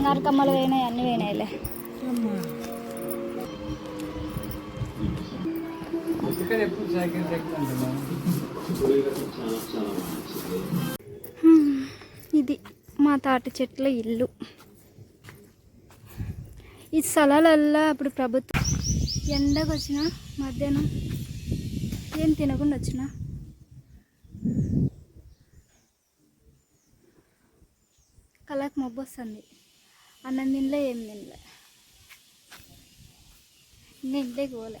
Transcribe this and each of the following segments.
బంగారు కమ్మలు పోయినాయి అన్నీ పోయినాయిలే. ఇది మా తాటి చెట్ల ఇల్లు. ఈ స్థలాలల్లో అప్పుడు ప్రభుత్వం ఎండకు వచ్చిన మధ్యాహ్నం ఏం తినకుండా వచ్చిన. కళకు మబ్బు వస్తుంది అన్నం తినలే ఏం తినలే. ఇంకా ఇంటికి పోలే.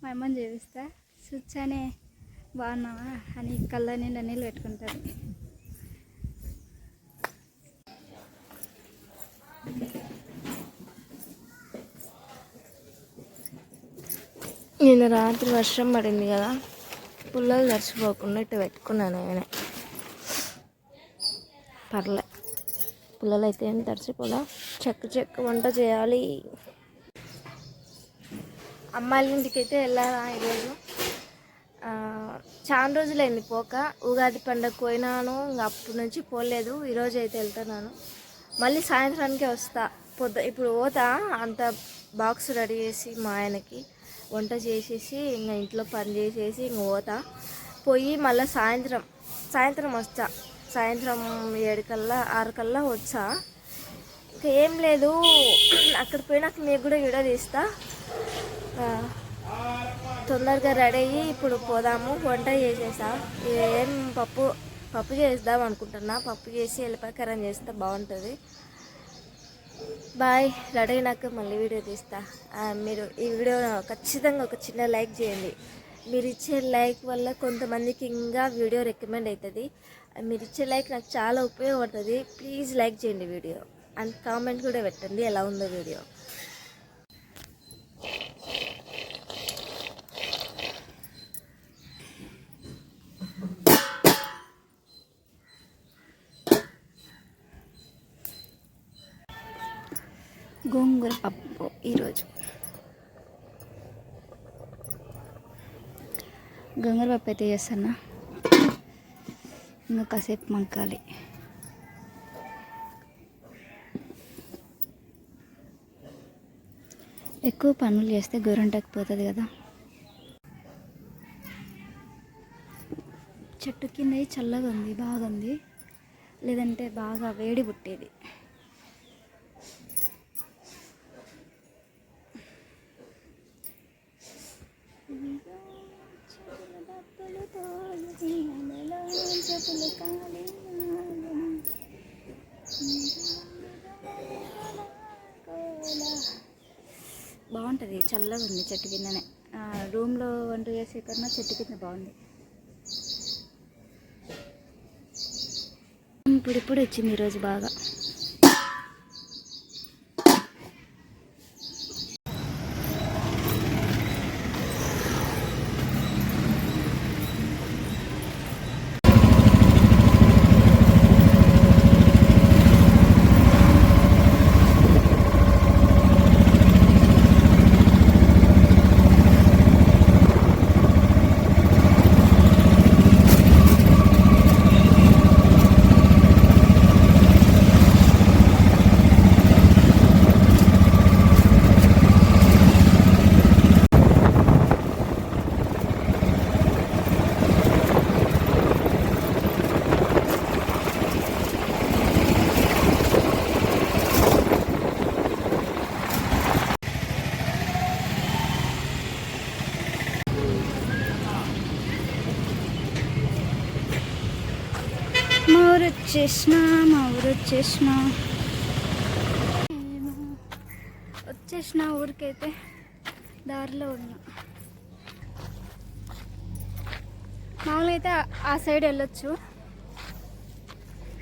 మా అమ్మని చేపిస్తా. సుచ్చానే బాగున్నావా? అని కళ్ళ నిండా నీళ్ళు పెట్టుకుంటారు నిన్న రాత్రి వర్షం పడింది కదా పుల్లలు తడిచిపోకుండా ఇట్లా పెట్టుకున్నాను నేనే. పర్లే. పుల్లలు అయితే ఏం తడిచిపోలా చెక్క చెక్క వంట చేయాలి. అమ్మాయిల ఇంటికి అయితే వెళ్ళారా ఈరోజు చాలా రోజులైంది పోక. ఉగాది పండగ పోయినాను ఇంకా అప్పటి నుంచి పోలేదు. ఈరోజు అయితే వెళ్తున్నాను. మళ్ళీ సాయంత్రానికే వస్తా. పొద్దు ఇప్పుడు పోతా. అంత బాక్స్ రెడీ చేసి మా ఆయనకి వంట చేసేసి ఇంకా ఇంట్లో పని చేసేసి ఇంక పోతా. పోయి మళ్ళీ సాయంత్రం సాయంత్రం వస్తా. సాయంత్రం ఏడు కల్లా ఆరు కల్లా వచ్చా. ఇంకా ఏం లేదు అక్కడ పోయినాక మీకు కూడా వీడియో తీస్తా. తొందరగా రెడీ అయ్యి ఇప్పుడు పోదాము వంట చేసేసా. ఏం పప్పు పప్పు చేద్దాం అనుకుంటున్నా. పప్పు చేసి ఎల్లిపాయకరం చేస్తే బాగుంటుంది. బాయ్ రెడీ అయినాక మళ్ళీ వీడియో తీస్తా. మీరు ఈ వీడియో ఖచ్చితంగా ఒక చిన్న లైక్ చేయండి. మీరు ఇచ్చే లైక్ వల్ల కొంతమందికి ఇంకా వీడియో రికమెండ్ అవుతుంది. మీరు ఇచ్చే లైక్ నాకు చాలా ఉపయోగపడుతుంది. ప్లీజ్ లైక్ చేయండి వీడియో. అండ్ కామెంట్ కూడా పెట్టండి ఎలా ఉందో వీడియో. గోంగూర పప్పు ఈరోజు. గోంగూర పప్పు అయితే చేస్తున్నా ఇంకా కాసేపు మంకాలి ఎక్కువ పనులు చేస్తే గోరంటకు పోతుంది కదా. చెట్టు కింద చల్లగా ఉంది బాగుంది. లేదంటే బాగా వేడి పుట్టేది. బాగుంటుంది చల్లగా ఉంది చెట్టు కిందనే. రూమ్లో వంట చేసే కన్నా చెట్టు కింద బాగుంది. ఇప్పుడు ఇప్పుడు వచ్చింది ఈరోజు బాగా మా ఊరు వచ్చేసిన మా ఊరు వచ్చేసిన వచ్చేసిన ఊరికైతే దారిలో ఉన్నా. మామూలుగా అయితే ఆ- సైడ్ వెళ్ళొచ్చు.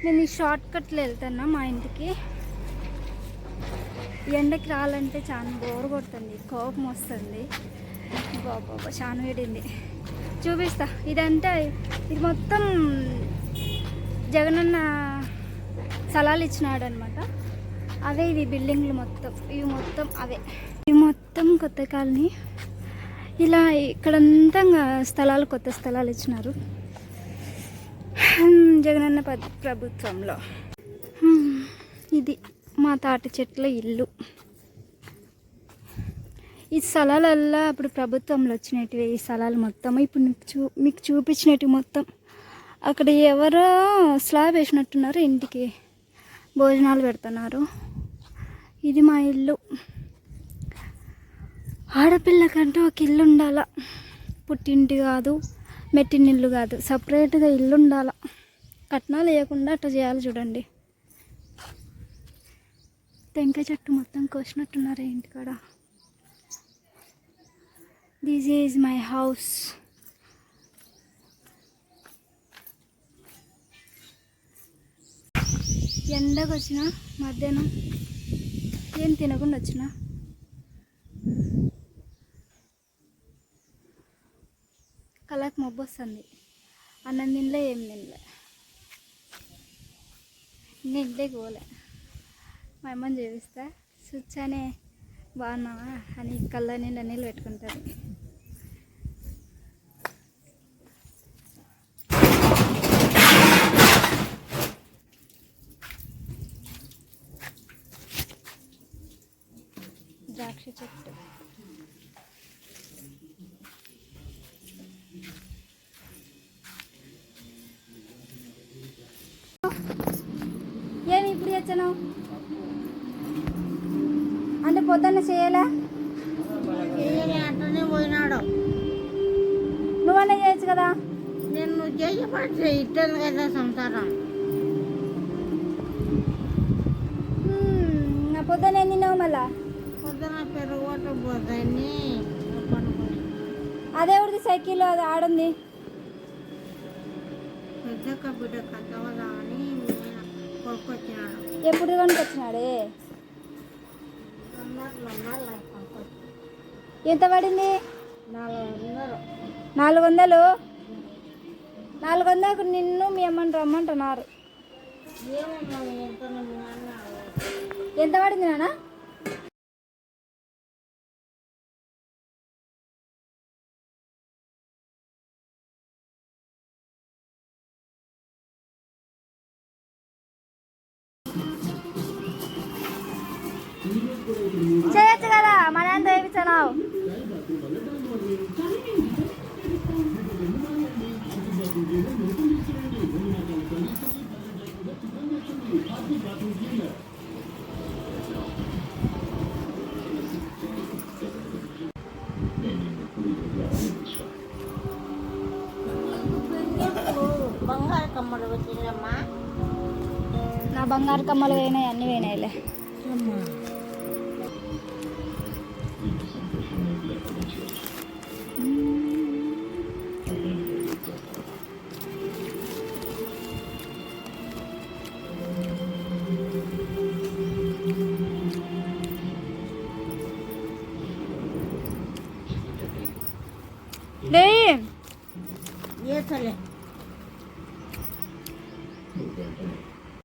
నేను ఈ షార్ట్ కట్లో వెళ్తున్నా మా ఇంటికి. ఎండకి రాలంటే చాలా బోర్ కొడుతుంది కోపం వస్తుంది. బాబా చాలా వేడింది. చూపిస్తా ఇదంతా ఇది మొత్తం జగనన్న స్థలాలు ఇచ్చినాడు అనమాట అవే ఇది బిల్డింగ్లు మొత్తం. ఇవి మొత్తం అవే. ఇవి మొత్తం కొత్త కాలనీ. ఇలా ఇక్కడంతా స్థలాలు కొత్త స్థలాలు ఇచ్చినారు. జగనన్న ప్రభుత్వంలో. ఇది మా తాటి చెట్ల ఇల్లు. ఈ స్థలాలల్లా అప్పుడు ప్రభుత్వంలో వచ్చినవి ఈ స్థలాలు మొత్తం. ఇప్పుడు మీకు చూ మీకు చూపించినట్టు మొత్తం. అక్కడ ఎవరో స్లాబ్ వేసినట్టున్నారు ఇంటికి. భోజనాలు పెడుతున్నారు. ఇది మా ఇల్లు. ఆడపిల్లకంటూ ఒక ఇల్లు ఉండాల. పుట్టింటి కాదు మెట్టినిల్లు కాదు. సపరేట్గా ఇల్లు ఉండాల. కట్నాలు వేయకుండా అట్లా చేయాలి చూడండి. టెంకాయ చెట్టు మొత్తం కోసినట్టున్నారు ఇంటికాడ. దిస్ ఈజ్ మై హౌస్ ఎండకు వచ్చిన మధ్యాహ్నం ఏం తినకుండా వచ్చిన. కళ్ళకి మబ్బు వస్తుంది. అన్నం తినలే ఏం తినలే. ఇంకా ఇంటికి పోలే. మా అమ్మని చేపిస్తా. సుచ్చానే బాగున్నావా? అని కళ్ళ నిండా నీళ్ళు పెట్టుకుంటుంది. ద్రాక్ష చెట్టు. ఏమి ఇప్పుడు తెచ్చాను అంటే పొద్దున్న చేయలే? పోయినాడు. నువ్వన్నా చేయొచ్చు కదా? నేను చేయబట్టి ఇట్టాను కదా సంసారం. హ్మ్, నా పొద్దున్న ఏం తిన్నావు మళ్ళా? అదేవిడిది సైకిల్ అది ఆడుంది. ఎప్పుడు కొనుకొచ్చినాడే ఎంత పడింది? నాలుగు వందలు. నాలుగు వందలకు నిన్ను మీ అమ్మని రమ్మంటున్నారు. ఎంత ఎంత పడింది నాన్న? వేయించావు బంగారు కమ్మలు వచ్చిందమ్మా నా బంగారు కమ్మలు పోయినాయి అన్నీ పోయినాయిలే. അല്ലേ